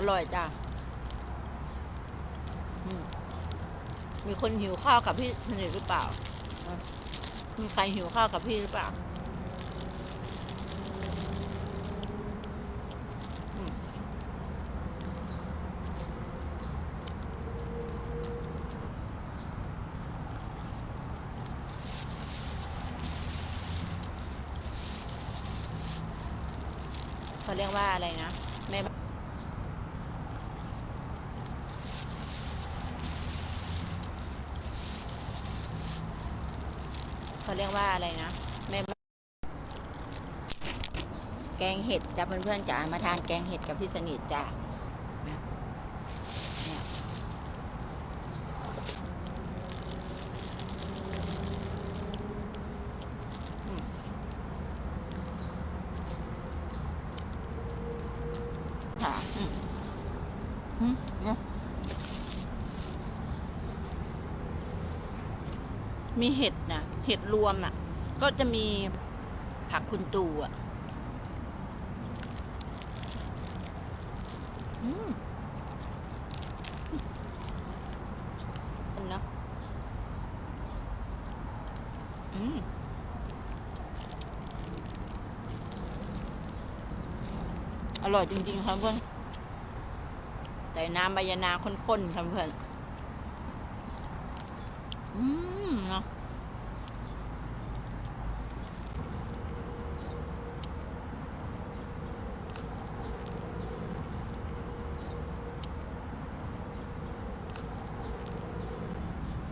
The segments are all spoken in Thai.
อร่อยจ้ะมีคนหิวข้าวกับพี่สนิทหรือเปล่า มีใครหิวข้าวกับพี่หรือเปล่าเขาเรียกว่าอะไรนะแม่บ้าน เขาเรียกว่าอะไรนะแม่บ้านแกงเห็ดจ้ะเพื่อนๆจ๋ามาทานแกงเห็ดกับพี่สนิทจ้ะเนี่ยอืมค่ะอืมอืมเนี่ย มีเห็ดนะเห็ดรวมอะ ก็จะมีผักคุณตูอะอืมนะอืมอร่อยจริง ๆ ครับเพื่อนแต่น้ำใบยะนาข้นๆครับเพื่อน อืม เนาะ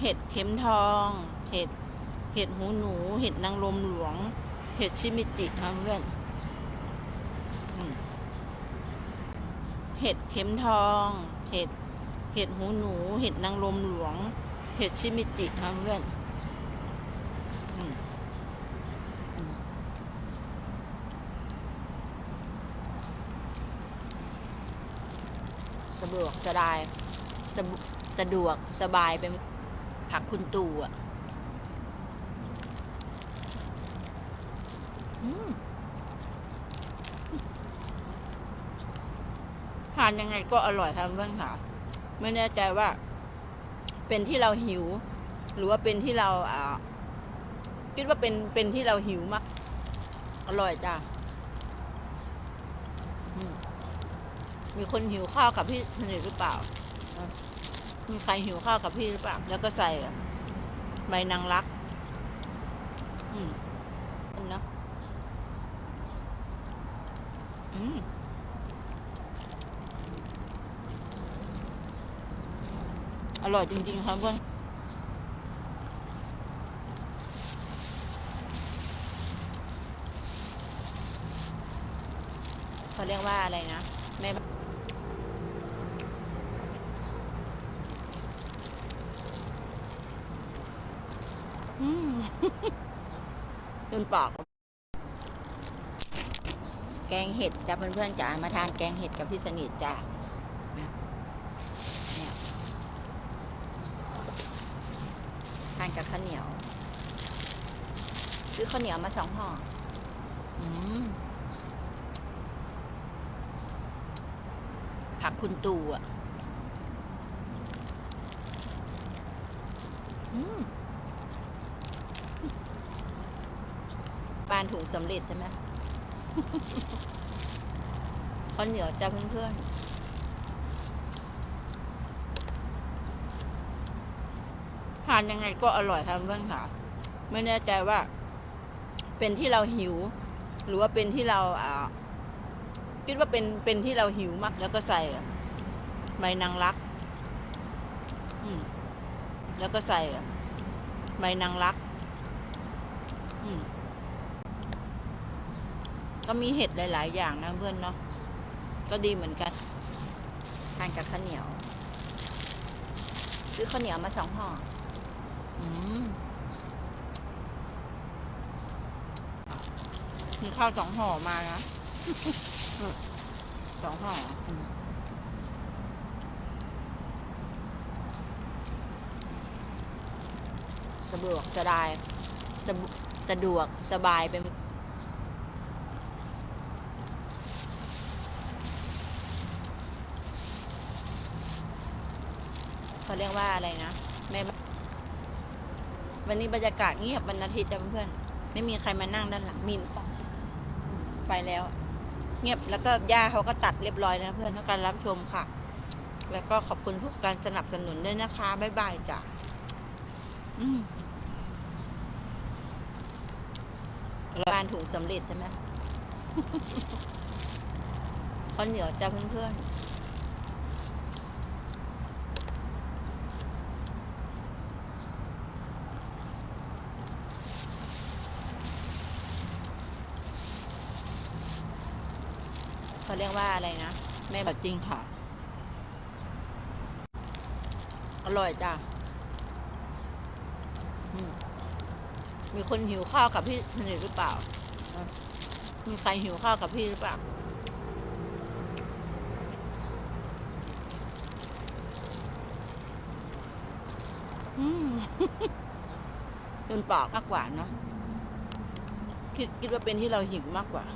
เห็ดเข็มทอง เห็ด เห็ดหูหนู เห็ดนางรมหลวง เห็ดชิมิจิครับเพื่อนเห็ดเข็มทอง เห็ด เห็ดหูหนู เห็ดนางรมหลวง เห็ดชิมิจิครับเพื่อนอืมอืม สะดวกสบายสะสะดวกสบายเป็นผักคุณตู่อะทานยังไงก็อร่อยครับเพื่อนค่ะ ไม่แน่ใจว่า เป็นที่เราหิว หรือว่าเป็นที่เราอ่าคิดว่าเป็นเป็นที่เราหิวมาก อร่อยจ้ะอืม มีคนหิวข้าวกับพี่สนิทหรือเปล่า มีใครหิวข้าวกับพี่หรือเปล่า แล้วก็ใส่ใบนางรัก อืมนะอืมอร่อยจริง ๆ ครับเพื่อนเขาเรียกว่าอะไรนะแม่บ้านอืม จนปากแกงเห็ดจ้ะเพื่อนๆจ๋ามาทานแกงเห็ดกับพี่สนิทจ้ะเนี่ยทานกับข้าวเหนียว ซื้อข้าวเหนียวมาสองห่อผักคุณตูอะ อืมปานถุงสำเร็จใช่ไหมข้าวเหนียวจ้าเพื่อนๆทานยังไงก็อร่อยครับเพื่อนค่ะ ไม่แน่ใจว่า เป็นที่เราหิว หรือว่าเป็นที่เราอ่าคิดว่าเป็นเป็นที่เราหิวมาก แล้วก็ใส่ใบนางรัก อืมแล้วก็ใส่ใบนางรัก อืม ก็มีเห็ดหลาย ๆ อย่างนะเพื่อนเนาะก็ดีเหมือนกันทานกับข้าวเหนียว ซื้อข้าวเหนียวมาสองห่ออืมมีข้าวสองห่อมานะสองห่อสะดวกสบายสะสะดวกสบายเป็น เขาเรียกว่าอะไรนะแม่วันนี้บรรยากาศเงียบวันอาทิตย์นะเพื่อนๆไม่มีใครมานั่งด้านหลังมีนไปแล้ว เงียบแล้วก็ย่าเขาก็ตัดเรียบร้อยแล้วเพื่อนเท่าการรับชมค่ะ แล้วก็ขอบคุณทุกการสนับสนุนด้วยนะคะบ๊ายบายจ้ะอืมบ้านถุงสำเร็จใช่ไหมข้าวเหนียวจ้ะเพื่อนๆ เขาเรียกว่าอะไรนะ แม่แบบจริงค่ะ อร่อยจ้ะมีคนหิวข้าวกับพี่สนิทหรือเปล่า มีใครหิวข้าวกับพี่หรือเปล่า อืมจนปากมากกว่าเนาะคิดคิดว่าเป็นที่เราหิวมากกว่า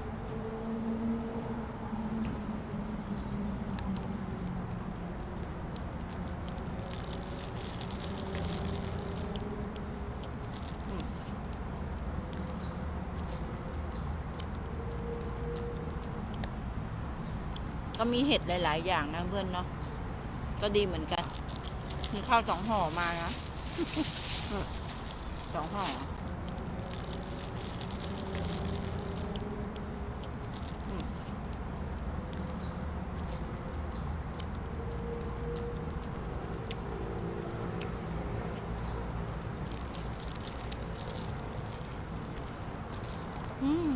ก็มีเห็ดหลาย ๆ อย่างนะเพื่อนเนาะก็ดีเหมือนกัน มีข้าวสองห่อมานะสองห่ออืมอืม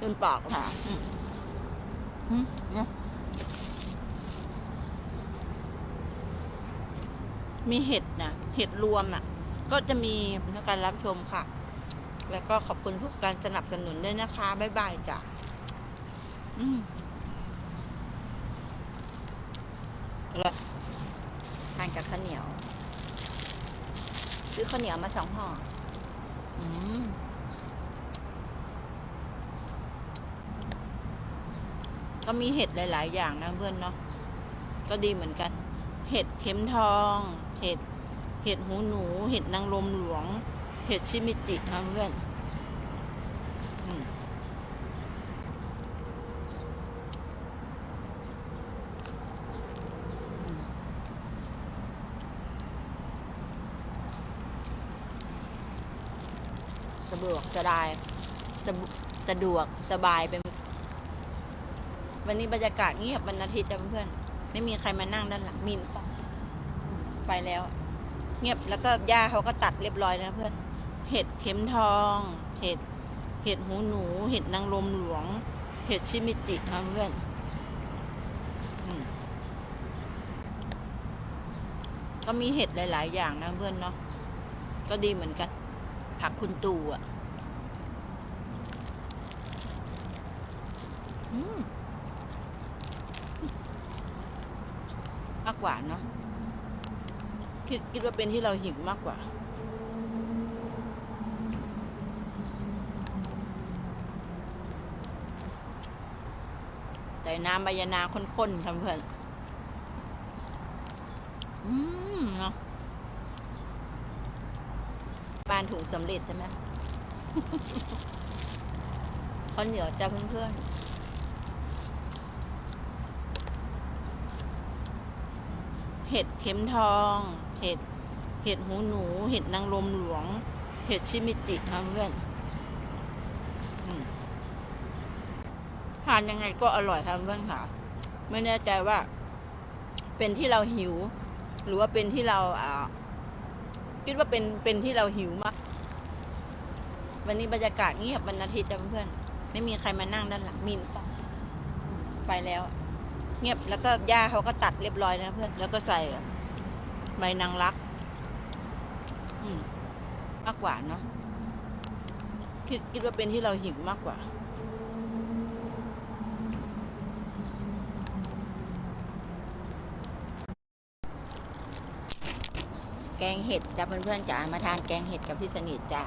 จนปากค่ะ มอืมเนี่ยมีเห็ดนะเห็ดรวมอะ ก็จะมีในการรับชมค่ะ แล้วก็ขอบคุณทุกการสนับสนุนด้วยนะคะ บ๊ายบายจ้ะอืมอร่อยทานกับข้าวเหนียว ซื้อข้าวเหนียวมาสองห่ออืม ก็มีเห็ดหลาย ๆ อย่างนะเพื่อนเนาะก็ดีเหมือนกัน เห็ดเข็มทอง เห็ดเห็ดหูหนู เห็ดนางรมหลวง เห็ดชิมิจินะเพื่อนสะดวกสบายสะสะดวกสบายเป็น วันนี้บรรยากาศเงียบวันอาทิตย์นะเพื่อนๆไม่มีใครมานั่งด้านหลังมีนปอืมไปแล้ว เงียบแล้วก็ย่าเขาก็ตัดเรียบร้อยแล้วนะเพื่อน เห็ดเข็มทอง เห็ดเห็ดหูหนู เห็ดนางรมหลวง เห็ดชิมิจินะเพื่อนก็มีเห็ดหลาย ๆ อย่างนะเพื่อนเนาะก็ดีเหมือนกันผักคุณตู่อะ มากกว่าเนาะคิดคิดว่าเป็นที่เราหิวมากกว่าแต่น้ำใบยานาข้นๆค่ะเพื่อนอืมเนาะบานถุงสำเร็จใช่ไหมข้าวเหนียวจ้าเพื่อนๆ เห็ดเข็มทอง เห็ด เห็ดหูหนู เห็ดนางรมหลวง เห็ดชิมิจิค่ะเพื่อนทานยังไงก็อร่อยค่ะเพื่อนค่ะ ไม่แน่ใจว่า เป็นที่เราหิว หรือว่าเป็นที่เราอ่าคิดว่าเป็นเป็นที่เราหิวมาก วันนี้บรรยากาศเงียบวันอาทิตย์นะเพื่อน ไม่มีใครมานั่งด้านหลังมีนปะอืมไปแล้ว เงียบแล้วก็ย่าเขาก็ตัดเรียบร้อยแล้วนะเพื่อนแล้วก็ใส่ใบนางรักอืมมากกว่าเนาะคิดคิดว่าเป็นที่เราหิวมากกว่า แกงเห็ดจ้ะเพื่อนๆจ๋ามาทานแกงเห็ดกับพี่สนิทจ้า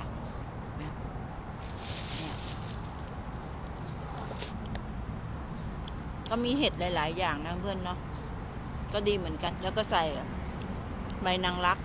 ก็มีเห็ดหลาย ๆ อย่างนะเพื่อนเนาะก็ดีเหมือนกัน แล้วก็ใส่ใบนางรัก